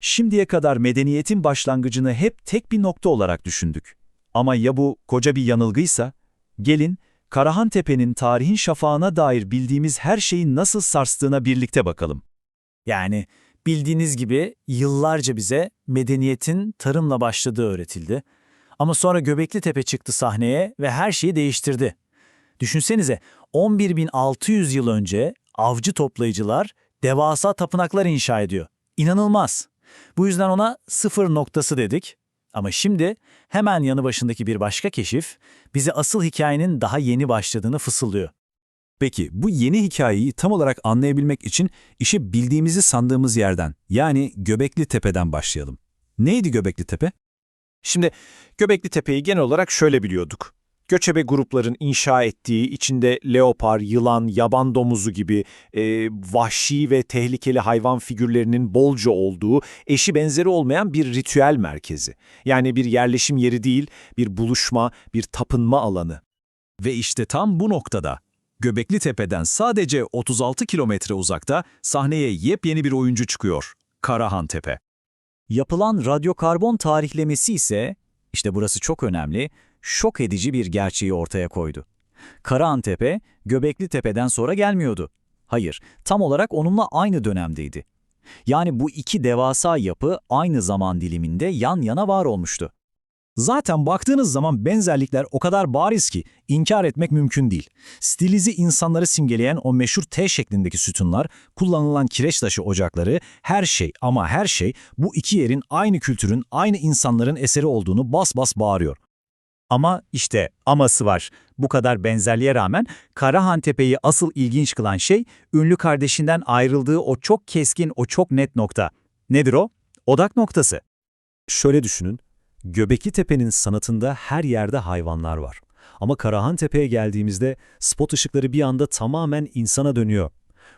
Şimdiye kadar medeniyetin başlangıcını hep tek bir nokta olarak düşündük. Ama ya bu koca bir yanılgıysa? Gelin, Karahan Tepe'nin tarihin şafağına dair bildiğimiz her şeyin nasıl sarstığına birlikte bakalım. Yani bildiğiniz gibi yıllarca bize medeniyetin tarımla başladığı öğretildi. Ama sonra Göbekli Tepe çıktı sahneye ve her şeyi değiştirdi. Düşünsenize 11.600 yıl önce avcı toplayıcılar devasa tapınaklar inşa ediyor. İnanılmaz. Bu yüzden ona sıfır noktası dedik. Ama şimdi hemen yanı başındaki bir başka keşif bize asıl hikayenin daha yeni başladığını fısıldıyor. Peki bu yeni hikayeyi tam olarak anlayabilmek için işi bildiğimizi sandığımız yerden yani Göbekli Tepe'den başlayalım. Neydi Göbekli Tepe? Şimdi Göbekli Tepe'yi genel olarak şöyle biliyorduk. Göçebe grupların inşa ettiği, içinde leopar, yılan, yaban domuzu gibi e, vahşi ve tehlikeli hayvan figürlerinin bolca olduğu, eşi benzeri olmayan bir ritüel merkezi. Yani bir yerleşim yeri değil, bir buluşma, bir tapınma alanı. Ve işte tam bu noktada Göbekli Tepe'den sadece 36 kilometre uzakta sahneye yepyeni bir oyuncu çıkıyor. Karahan Tepe. Yapılan radyokarbon tarihlemesi ise, işte burası çok önemli, şok edici bir gerçeği ortaya koydu. Karahantepe, Göbekli Tepe'den sonra gelmiyordu. Hayır, tam olarak onunla aynı dönemdeydi. Yani bu iki devasa yapı aynı zaman diliminde yan yana var olmuştu. Zaten baktığınız zaman benzerlikler o kadar bariz ki inkar etmek mümkün değil. Stilizi insanları simgeleyen o meşhur T şeklindeki sütunlar, kullanılan kireç taşı ocakları, her şey ama her şey bu iki yerin aynı kültürün, aynı insanların eseri olduğunu bas bas bağırıyor. Ama işte aması var. Bu kadar benzerliğe rağmen Karahan Tepe'yi asıl ilginç kılan şey ünlü kardeşinden ayrıldığı o çok keskin, o çok net nokta. Nedir o? Odak noktası. Şöyle düşünün, Göbekli Tepe'nin sanatında her yerde hayvanlar var. Ama Karahan Tepe'ye geldiğimizde spot ışıkları bir anda tamamen insana dönüyor.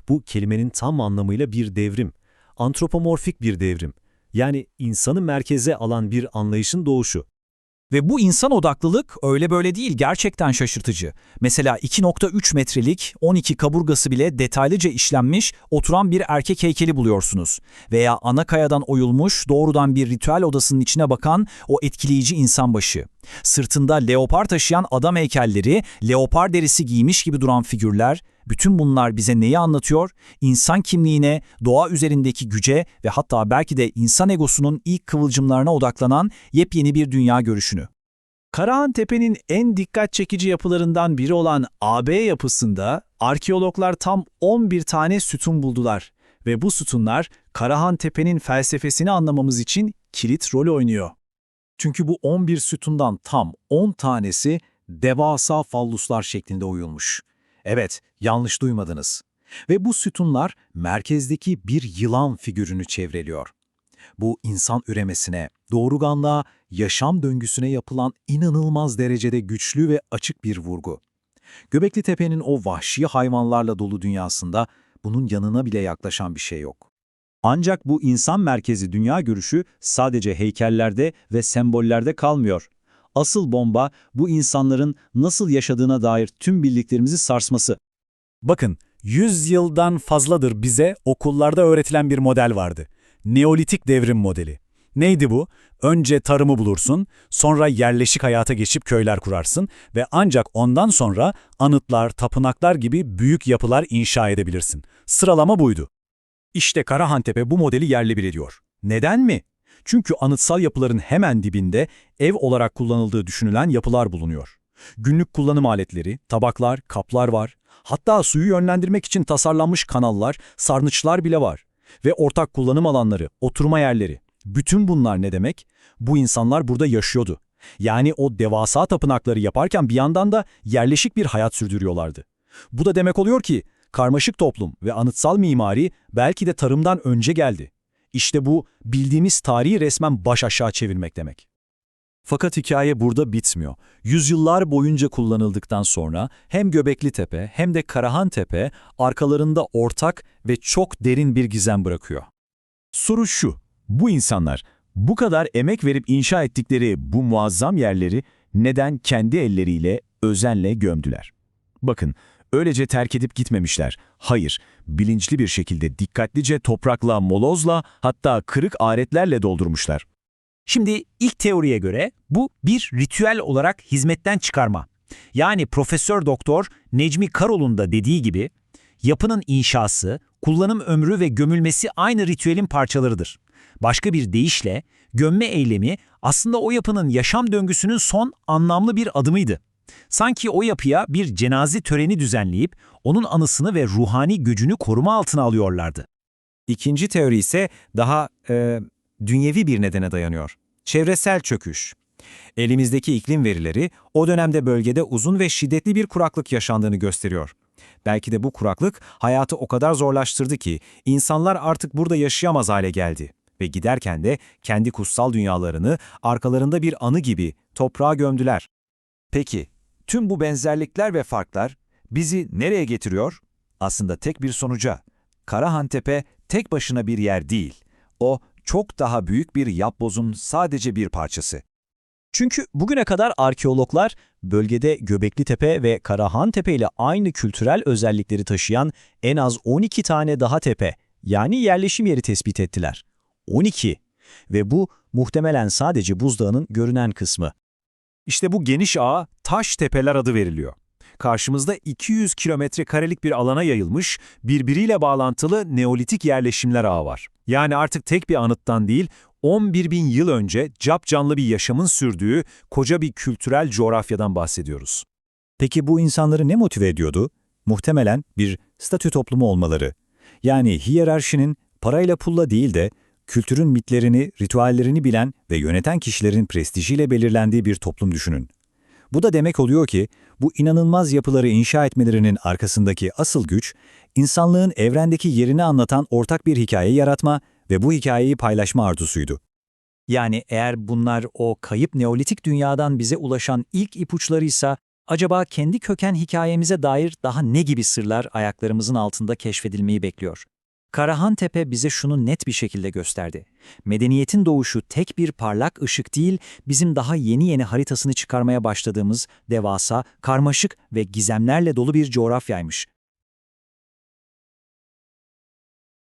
Bu kelimenin tam anlamıyla bir devrim. Antropomorfik bir devrim. Yani insanı merkeze alan bir anlayışın doğuşu. Ve bu insan odaklılık öyle böyle değil gerçekten şaşırtıcı. Mesela 2.3 metrelik 12 kaburgası bile detaylıca işlenmiş oturan bir erkek heykeli buluyorsunuz. Veya ana kayadan oyulmuş doğrudan bir ritüel odasının içine bakan o etkileyici insan başı. Sırtında leopar taşıyan adam heykelleri, leopar derisi giymiş gibi duran figürler, bütün bunlar bize neyi anlatıyor? İnsan kimliğine, doğa üzerindeki güce ve hatta belki de insan egosunun ilk kıvılcımlarına odaklanan yepyeni bir dünya görüşünü. Karahan Tepe'nin en dikkat çekici yapılarından biri olan AB yapısında arkeologlar tam 11 tane sütun buldular ve bu sütunlar Karahan Tepe'nin felsefesini anlamamız için kilit rol oynuyor. Çünkü bu 11 sütundan tam 10 tanesi devasa falluslar şeklinde oyulmuş. Evet, yanlış duymadınız. Ve bu sütunlar merkezdeki bir yılan figürünü çevreliyor. Bu insan üremesine, doğruganlığa, yaşam döngüsüne yapılan inanılmaz derecede güçlü ve açık bir vurgu. Göbekli Tepe'nin o vahşi hayvanlarla dolu dünyasında bunun yanına bile yaklaşan bir şey yok. Ancak bu insan merkezi dünya görüşü sadece heykellerde ve sembollerde kalmıyor. Asıl bomba bu insanların nasıl yaşadığına dair tüm bildiklerimizi sarsması. Bakın, 100 yıldan fazladır bize okullarda öğretilen bir model vardı. Neolitik devrim modeli. Neydi bu? Önce tarımı bulursun, sonra yerleşik hayata geçip köyler kurarsın ve ancak ondan sonra anıtlar, tapınaklar gibi büyük yapılar inşa edebilirsin. Sıralama buydu. İşte Karahantepe bu modeli yerle bir ediyor. Neden mi? Çünkü anıtsal yapıların hemen dibinde ev olarak kullanıldığı düşünülen yapılar bulunuyor. Günlük kullanım aletleri, tabaklar, kaplar var. Hatta suyu yönlendirmek için tasarlanmış kanallar, sarnıçlar bile var. Ve ortak kullanım alanları, oturma yerleri. Bütün bunlar ne demek? Bu insanlar burada yaşıyordu. Yani o devasa tapınakları yaparken bir yandan da yerleşik bir hayat sürdürüyorlardı. Bu da demek oluyor ki karmaşık toplum ve anıtsal mimari belki de tarımdan önce geldi. İşte bu bildiğimiz tarihi resmen baş aşağı çevirmek demek. Fakat hikaye burada bitmiyor. Yüzyıllar boyunca kullanıldıktan sonra hem Göbekli Tepe hem de Karahan Tepe arkalarında ortak ve çok derin bir gizem bırakıyor. Soru şu, bu insanlar bu kadar emek verip inşa ettikleri bu muazzam yerleri neden kendi elleriyle özenle gömdüler? Bakın, Öylece terk edip gitmemişler. Hayır, bilinçli bir şekilde dikkatlice toprakla, molozla hatta kırık aletlerle doldurmuşlar. Şimdi ilk teoriye göre bu bir ritüel olarak hizmetten çıkarma. Yani Profesör Doktor Necmi Karol'un da dediği gibi yapının inşası, kullanım ömrü ve gömülmesi aynı ritüelin parçalarıdır. Başka bir deyişle gömme eylemi aslında o yapının yaşam döngüsünün son anlamlı bir adımıydı. Sanki o yapıya bir cenaze töreni düzenleyip onun anısını ve ruhani gücünü koruma altına alıyorlardı. İkinci teori ise daha e, dünyevi bir nedene dayanıyor. Çevresel çöküş. Elimizdeki iklim verileri o dönemde bölgede uzun ve şiddetli bir kuraklık yaşandığını gösteriyor. Belki de bu kuraklık hayatı o kadar zorlaştırdı ki insanlar artık burada yaşayamaz hale geldi ve giderken de kendi kutsal dünyalarını arkalarında bir anı gibi toprağa gömdüler. Peki, tüm bu benzerlikler ve farklar bizi nereye getiriyor? Aslında tek bir sonuca. Karahantepe tek başına bir yer değil. O, çok daha büyük bir yapbozun sadece bir parçası. Çünkü bugüne kadar arkeologlar bölgede Göbekli Tepe ve Karahan Tepe ile aynı kültürel özellikleri taşıyan en az 12 tane daha tepe yani yerleşim yeri tespit ettiler. 12 ve bu muhtemelen sadece buzdağının görünen kısmı. İşte bu geniş ağa Taş Tepeler adı veriliyor. Karşımızda 200 kilometre karelik bir alana yayılmış, birbiriyle bağlantılı Neolitik yerleşimler ağı var. Yani artık tek bir anıttan değil, 11 bin yıl önce capcanlı bir yaşamın sürdüğü koca bir kültürel coğrafyadan bahsediyoruz. Peki bu insanları ne motive ediyordu? Muhtemelen bir statü toplumu olmaları. Yani hiyerarşinin parayla pulla değil de kültürün mitlerini, ritüellerini bilen ve yöneten kişilerin prestijiyle belirlendiği bir toplum düşünün. Bu da demek oluyor ki bu inanılmaz yapıları inşa etmelerinin arkasındaki asıl güç, insanlığın evrendeki yerini anlatan ortak bir hikaye yaratma ve bu hikayeyi paylaşma arzusuydu. Yani eğer bunlar o kayıp Neolitik dünyadan bize ulaşan ilk ipuçlarıysa, acaba kendi köken hikayemize dair daha ne gibi sırlar ayaklarımızın altında keşfedilmeyi bekliyor? Karahan Tepe bize şunu net bir şekilde gösterdi. Medeniyetin doğuşu tek bir parlak ışık değil, bizim daha yeni yeni haritasını çıkarmaya başladığımız devasa, karmaşık ve gizemlerle dolu bir coğrafyaymış.